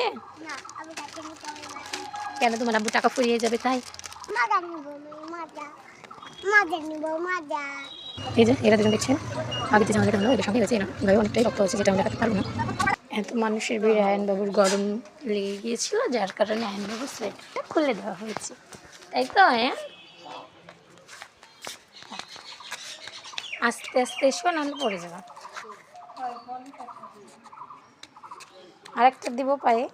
আছে? কেন তোমার আব্বু টাকা ফুরিয়ে যাবে তাই? এই যে এরা দুজন দেখছেন? আগে যে জামাটা হলো সঙ্গে হয়েছে অনেকটাই রক্ত হয়েছে যেটা আমরা দেখাতে পারব না। এত মানুষের ভিড়ে আয়নবাবুর গরম লেগে গিয়েছিল যার কারণে আয়নবাবুর সোয়েটারটা খুলে দেওয়া হয়েছে। তাই তো হ্যাঁ আস্তে আস্তে এসো নাহলে পড়ে যাবে। আরেকটা দিব পায়ে।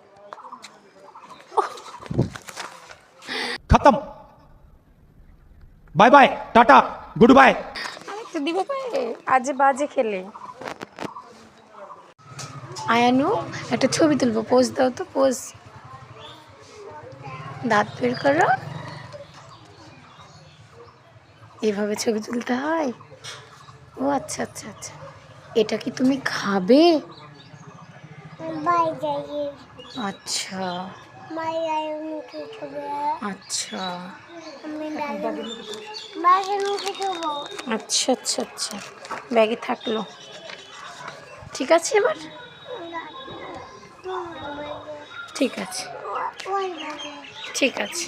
খতম। Bye bye tata goodbye আরেকটা দিব পায়ে আজে বাজে খেলে। আয়ানু একটা ছবি তুলবো পোজ দাও তো পোজ। দাঁত বের করো। এভাবে ছবি তুলতে হয়? ও আচ্ছা আচ্ছা আচ্ছা। এটা কি তুমি খাবে? আচ্ছা। আচ্ছা। আচ্ছা আচ্ছা আচ্ছা। ব্যাগে থাকল। ঠিক আছে এবার? ঠিক আছে। ঠিক আছে।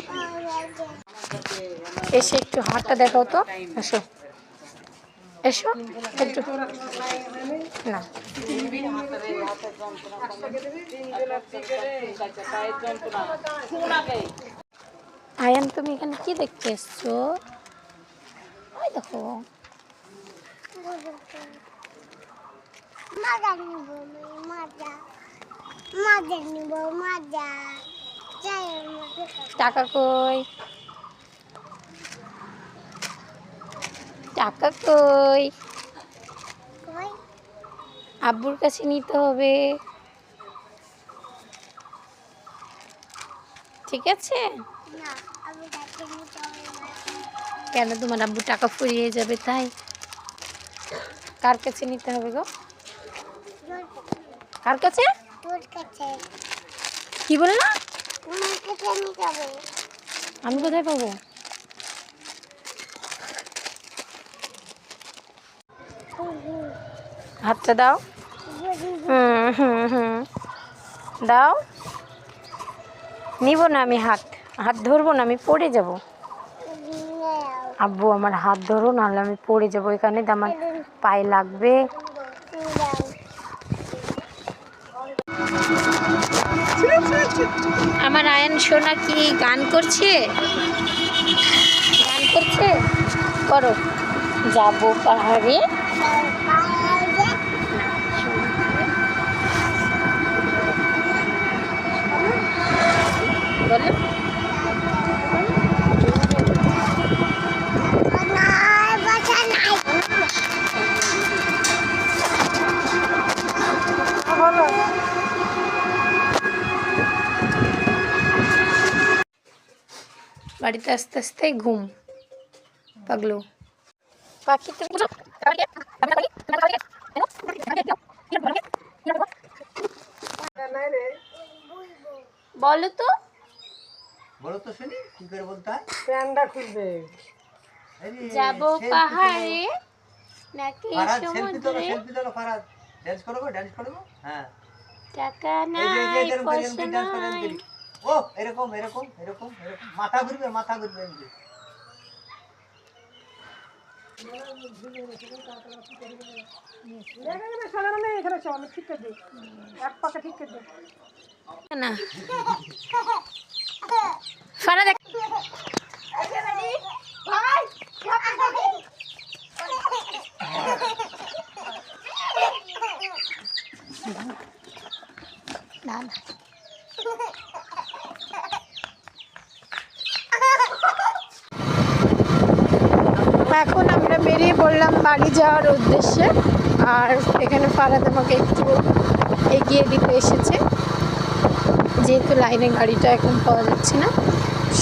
এসে একটু হাতটা দেখাও তো। এসো এসো একটু। না। আয়ান তুমি এখানে কি দেখতে এসছো? ওই দেখো। মাজা নিব মাজা। মাজা নিব মাজা। টাকা কই? টাকা কই? আব্বুর কাছে নিতে হবে। ঠিক আছে? কেন তোমার আব্বু টাকা ফুরিয়ে যাবে তাই? কার কাছে নিতে হবে গো? কার কাছে? কি বললা? তোমার কাছে নিতে হবে। আমি কোথায় পাবো? হাতটা দাও। হুম হুম হুম। দাও। নিব না আমি হাত। হাত ধরবো না, আমি পড়ে যাব। আব্বু, আমার হাত ধরো, নাহলে আমি পড়ে যাব এখানে। আমার পায়ে লাগবে। আমার আয়ন সোনা কি গান করছে? গান করছে? করো। যাব পাহাড়ে। বাড়িতে আস্তে আস্তে ঘুম। পাগলো। পাখি তো বলো তো বলো তো শুনি কি করে বলতে? প্যান্ডা খুলবে। যাব পাহাড়ে। নাকি সমুদ্রে? সেলফি তোলো ফারাদ ডান্স করব ডান্স করব? হ্যাঁ। টাকা নাই পয়সা। ও এরকম এরকম এরকম এরকম। মাথা ঘুরবে মাথা ঘুরবে এমনি। এখানে চল আমি ঠিক করে দিই এক পাকে ঠিক করে দিই না ফারা দেখ না না এখন আমরা বেরিয়ে পড়লাম বাড়ি যাওয়ার উদ্দেশ্যে। আর এখানে ফারাদ আমাকে একটু এগিয়ে দিতে এসেছে। যেহেতু লাইনে গাড়িটা এখন পাওয়া যাচ্ছে না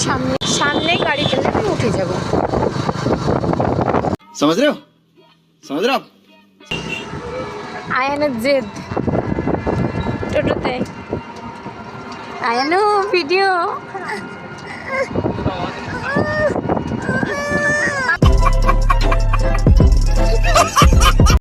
সামনে সামনে গাড়ি পেলে আমি উঠে যাব। আয়ানের জেদ। টোটোতে। আয়ানো ভিডিও।